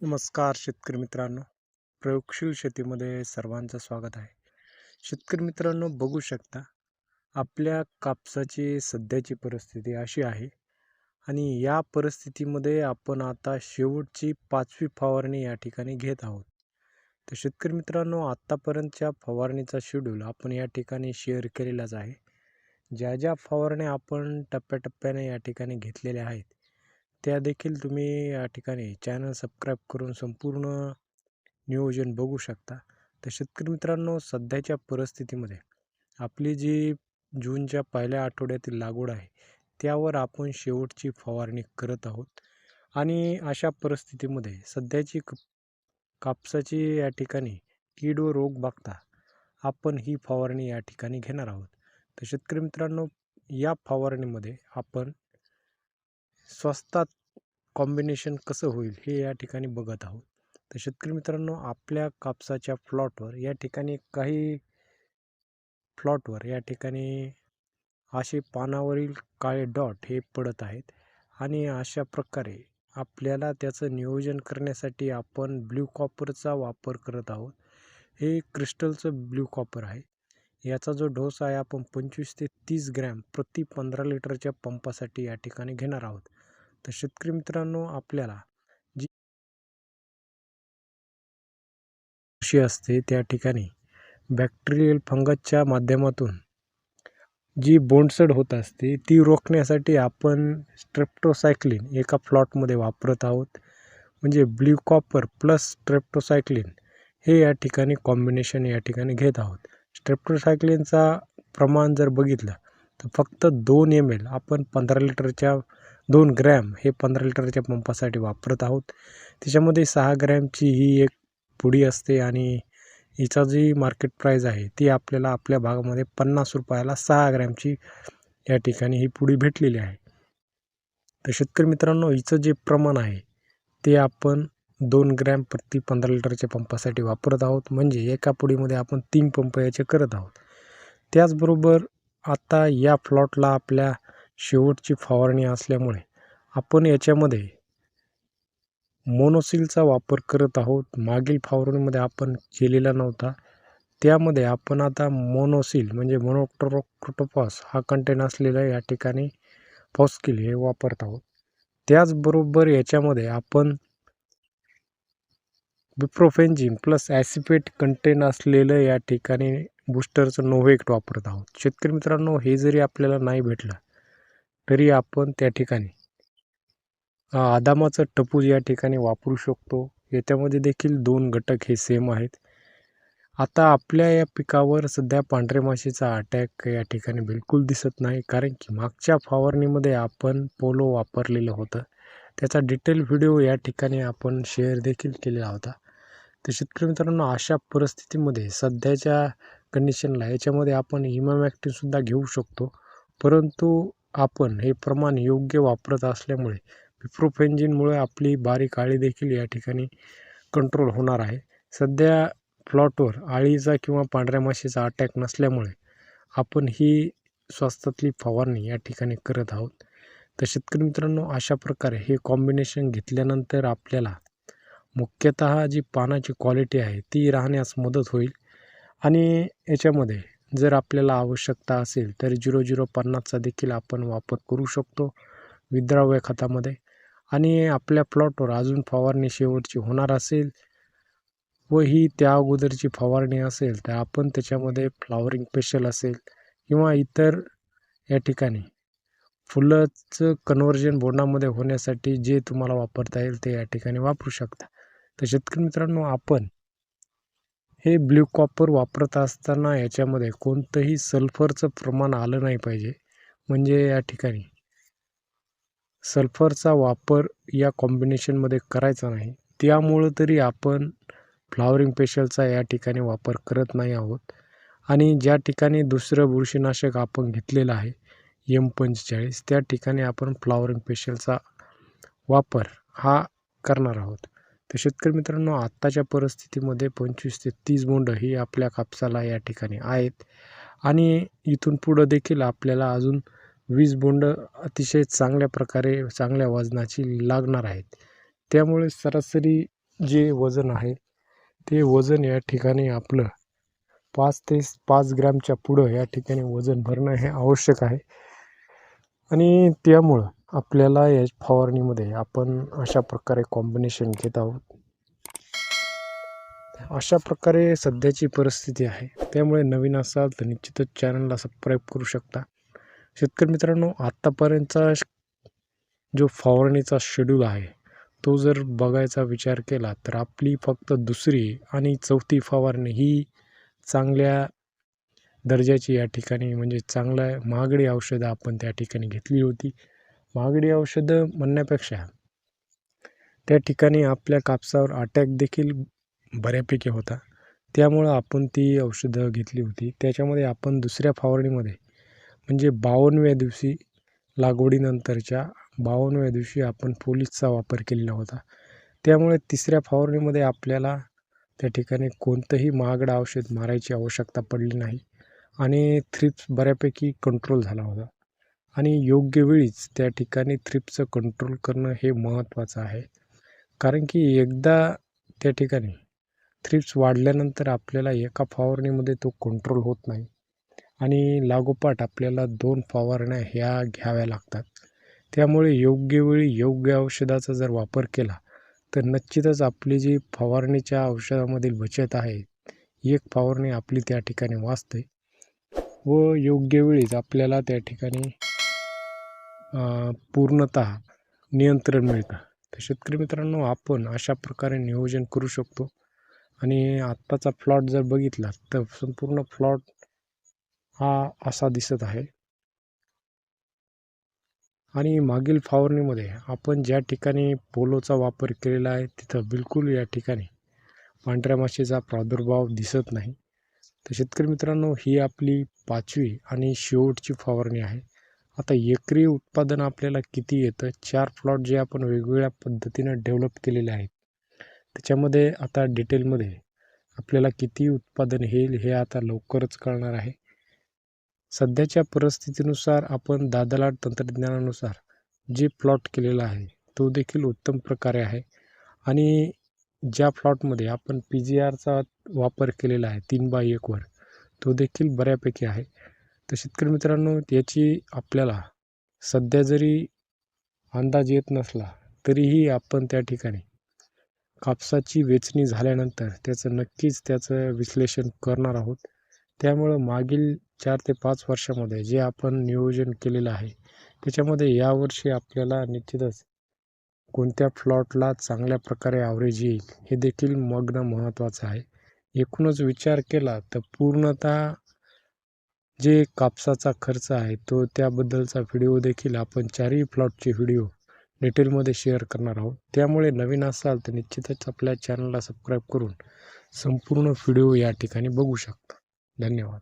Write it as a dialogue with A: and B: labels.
A: नमस्कार शेतकरी मित्रांनो. प्रयोगशील शेतीमध्ये सर्वांचं स्वागत आहे. शेतकरी मित्रांनो बघू शकता आपल्या कापसाची सध्याची परिस्थिती अशी आहे आणि या परिस्थितीमध्ये आपण आता शेवटची पाचवी फवारणी या ठिकाणी घेत आहोत. तर शेतकरी मित्रांनो आत्तापर्यंतच्या फवारणीचा शेड्यूल आपण या ठिकाणी शेअर केलेलाच आहे. ज्या ज्या फवारण्या आपण टप्प्याटप्प्याने या ठिकाणी घेतलेल्या आहेत त्या देखील तुम्ही या ठिकाणी चॅनल सबस्क्राईब करून संपूर्ण नियोजन बघू शकता. तर शेतकरी मित्रांनो सध्याच्या परिस्थितीमध्ये आपली जी जूनच्या पहिल्या आठवड्यातील लागवड आहे त्यावर आपण शेवटची फवारणी करत आहोत. आणि अशा परिस्थितीमध्ये सध्याची क कापसाची या ठिकाणी कीड व रोग बघता आपण ही फवारणी या ठिकाणी घेणार आहोत. तर शेतकरी मित्रांनो या फवारणीमध्ये आपण स्वस्तात कॉम्बिनेशन कसं होईल हे या ठिकाणी बघत आहोत. तर शेतकरी मित्रांनो आपल्या कापसाच्या प्लॉटवर या ठिकाणी काही प्लॉटवर या ठिकाणी असे पानावरील काळे डॉट हे पडत आहेत आणि अशा प्रकारे आपल्याला त्याचं नियोजन करण्यासाठी आपण ब्ल्यू कॉपरचा वापर करत आहोत. हे क्रिस्टलचं ब्ल्यू कॉपर आहे. याचा जो डोस आहे आपण पंचवीस ते तीस ग्रॅम प्रति पंधरा लिटरच्या पंपासाठी या ठिकाणी घेणार आहोत. तर शेतकरी मित्रांनो आपल्याला जी कृषी असते त्या ठिकाणी बॅक्टेरियल फंगसच्या माध्यमातून जी बोंडसड होत असते ती रोखण्यासाठी आपण स्ट्रेप्टोसायक्लिन एका प्लॉटमध्ये वापरत आहोत. म्हणजे ब्ल्यू कॉपर प्लस स्ट्रेप्टोसायक्लिन हे या ठिकाणी कॉम्बिनेशन या ठिकाणी घेत आहोत. स्ट्रेप्टोसायक्लिनचा प्रमाण जर बघितलं तर फक्त दोन एम एल आपण पंधरा लिटरच्या दोन ग्रॅम हे पंधरा लिटरच्या पंपासाठी वापरत आहोत. त्याच्यामध्ये सहा ग्रॅमची ही एक पुडी असते आणि हिचा जी मार्केट प्राईज आहे ती आपल्याला आपल्या भागामध्ये पन्नास रुपयाला सहा ग्रॅमची या ठिकाणी ही पुडी भेटलेली आहे. तर शेतकरी मित्रांनो हिचं जे प्रमाण आहे ते आपण दोन ग्रॅम प्रति पंधरा लिटरच्या पंपासाठी वापरत आहोत. म्हणजे एका पुडीमध्ये आपण तीन पंप याचे करत आहोत. त्याचबरोबर आता या प्लॉटला आपल्या शेवटची फवारणी असल्यामुळे आपण याच्यामध्ये मोनोसिलचा वापर करत आहोत. मागील फवारणीमध्ये आपण केलेला नव्हता. त्यामध्ये आपण आता मोनोसिल म्हणजे मोनोक्टोरोक्टोपॉस हा कंटेन असलेला या ठिकाणी फॉस्किल हे वापरत आहोत. त्याचबरोबर याच्यामध्ये आपण बिप्रोफेन्जिन प्लस ॲसिपेट कंटेन असलेलं या ठिकाणी बूस्टरचं नोव्हेक्ट वापरत आहोत. शेतकरी मित्रांनो हे जरी आपल्याला नाही भेटलं तरी आपण त्या ठिकाणी आदामाचं टपूज या ठिकाणी वापरू शकतो. याच्यामध्ये देखील दोन घटक हे सेम आहेत. आता आपल्या या पिकावर सध्या पांढरे माशीचा अटॅक या ठिकाणी बिलकुल दिसत नाही. कारण की मागच्या फवारणीमध्ये आपण पोलो वापरलेलं होतं. त्याचा डिटेल व्हिडिओ या ठिकाणी आपण शेअर देखील केलेला होता. तर शेतकरी मित्रांनो अशा परिस्थितीमध्ये सध्याच्या कंडिशनला याच्यामध्ये आपण इमामॅक्टिनसुद्धा घेऊ शकतो. परंतु आपण हे प्रमाण योग्य वापरत असल्यामुळे पिप्रोफेंजिनमुळे आपली बारीक आळी देखील या ठिकाणी कंट्रोल होणार आहे. सध्या प्लॉटवर आळीचा किंवा पांढऱ्या माशीचा अटॅक नसल्यामुळे आपण ही स्वस्तातली फवारणी या ठिकाणी करत आहोत. तर शेतकरी मित्रांनो अशा प्रकारे हे कॉम्बिनेशन घेतल्यानंतर आपल्याला मुख्यतः जी पानाची क्वालिटी आहे ती राहण्यास मदत होईल. आणि याच्यामध्ये जर आपल्याला आवश्यकता असेल तर झिरो झिरो पन्नासचा देखील आपण वापर करू शकतो विद्राव्य खतामध्ये. आणि आपल्या प्लॉटवर अजून फवारणी शेवटची होणार असेल व ही त्या अगोदरची फवारणी असेल तर आपण त्याच्यामध्ये फ्लावरिंग स्पेशल असेल किंवा इतर या ठिकाणी फुलंचं कन्वर्जन बोंडामध्ये होण्यासाठी जे तुम्हाला वापरता येईल ते या ठिकाणी वापरू शकता. तर शेतकरी मित्रांनो आपण हे ब्ल्यू कॉपर वापरत असताना याच्यामध्ये कोणतंही सल्फरचं प्रमाण आलं नाही पाहिजे. म्हणजे या ठिकाणी सल्फरचा वापर या कॉम्बिनेशनमध्ये करायचा नाही. त्यामुळं तरी आपण फ्लावरिंग पेशलचा या ठिकाणी वापर करत नाही आहोत. आणि ज्या ठिकाणी दुसरं बुरशीनाशक आपण घेतलेलं आहे एम पंचेचाळीस त्या ठिकाणी आपण फ्लावरिंग पेशलचा वापर हा करणार आहोत. तर शेतकरी मित्रांनो आत्ताच्या परिस्थितीमध्ये पंचवीस ते तीस बोंड ही आपल्या कापसाला या ठिकाणी आहेत. आणि इथून पुढं देखील आपल्याला अजून वीस बोंड अतिशय चांगल्या प्रकारे चांगल्या वजनाची लागणार आहेत. त्यामुळे सरासरी जे वजन आहे ते वजन या ठिकाणी आपलं पाच ते पाच ग्रॅमच्या पुढं या ठिकाणी वजन भरणं हे आवश्यक आहे. आणि त्यामुळं आपल्याला या फवारणीमध्ये आपण अशा प्रकारे कॉम्बिनेशन घेत आहोत. अशा प्रकारे सध्याची परिस्थिती आहे. त्यामुळे नवीन असाल तर निश्चितच चॅनलला सबस्क्राईब करू शकता. शेतकरी मित्रांनो आत्तापर्यंतचा जो फवारणीचा शेड्यूल आहे तो जर बघायचा विचार केला तर आपली फक्त दुसरी आणि चौथी फवारणी ही चांगल्या दर्जाची या ठिकाणी म्हणजे चांगल्या महागडी औषधं आपण त्या ठिकाणी घेतली होती. महागडी औषधं म्हणण्यापेक्षा त्या ठिकाणी आपल्या कापसावर अटॅक देखील बऱ्यापैकी होता. त्यामुळं आपण ती औषधं घेतली होती. त्याच्यामध्ये आपण दुसऱ्या फवारणीमध्ये म्हणजे बावनव्या दिवशी लागवडीनंतरच्या बावनव्या दिवशी आपण पोलीसचा वापर केलेला होता. त्यामुळे तिसऱ्या फवारणीमध्ये आपल्याला त्या ठिकाणी कोणतंही महागडं औषध मारायची आवश्यकता पडली नाही आणि थ्रिप्स बऱ्यापैकी कंट्रोल झाला होता. आणि योग्य वेळीच त्या ठिकाणी थ्रिपचं कंट्रोल करणं हे महत्त्वाचं आहे. कारण की एकदा त्या ठिकाणी थ्रिप्स वाढल्यानंतर आपल्याला एका फवारणीमध्ये तो कंट्रोल होत नाही. आणि लागोपाठ आपल्याला दोन फवारण्या ह्या घ्याव्या लागतात. त्यामुळे योग्य वेळी योग्य औषधाचा जर वापर केला तर निश्चितच आपली जी फवारणीच्या औषधामधील बचत आहे एक फवारणी आपली त्या ठिकाणी वाचते व योग्य वेळीच आपल्याला त्या ठिकाणी पूर्णत नियंत्रण मिळतं. तर शेतकरी मित्रांनो आपण अशा प्रकारे नियोजन करू शकतो. आणि आत्ताचा प्लॉट जर बघितला तर संपूर्ण प्लॉट हा असा दिसत आहे. आणि मागील फवारणीमध्ये आपण ज्या ठिकाणी पोलोचा वापर केलेला आहे तिथं बिलकुल या ठिकाणी पांढऱ्या माशीचा प्रादुर्भाव दिसत नाही. तर शेतकरी मित्रांनो ही आपली पाचवी आणि शेवटची फवारणी आहे. आता एकरी उत्पादन आपल्याला किती येतं? चार प्लॉट जे आपण वेगवेगळ्या पद्धतीनं डेव्हलप केलेले आहेत. त्याच्यामध्ये आता डिटेलमध्ये आपल्याला किती उत्पादन येईल हे आता लवकरच कळणार आहे. सध्याच्या परिस्थितीनुसार आपण दादलाट तंत्रज्ञानानुसार जे प्लॉट केलेला आहे तो देखील उत्तम प्रकारे आहे. आणि ज्या प्लॉटमध्ये आपण पी जी आरचा वापर केलेला आहे तीन बाय एकवर तो देखील बऱ्यापैकी आहे. तर शेतकरी मित्रांनो याची आपल्याला सध्या जरी अंदाज येत नसला तरीही आपण त्या ठिकाणी कापसाची वेचणी झाल्यानंतर त्याचं नक्कीच त्याचं विश्लेषण करणार आहोत. त्यामुळं मागील चार ते पाच वर्षामध्ये जे आपण नियोजन केलेलं आहे त्याच्यामध्ये यावर्षी आपल्याला निश्चितच कोणत्या प्लॉटला चांगल्या प्रकारे ॲव्हरेज येईल हे देखील मग्न महत्त्वाचं आहे. एकूणच विचार केला तर पूर्णतः जे कापसाचा खर्च आहे तो त्याबद्दलचा व्हिडिओ देखील आपण चारही प्लॉटचे व्हिडिओ डिटेलमध्ये शेअर करणार आहोत. त्यामुळे नवीन असाल तर निश्चितच आपल्या चॅनलला सबस्क्राईब करून संपूर्ण व्हिडिओ या ठिकाणी बघू शकता. धन्यवाद.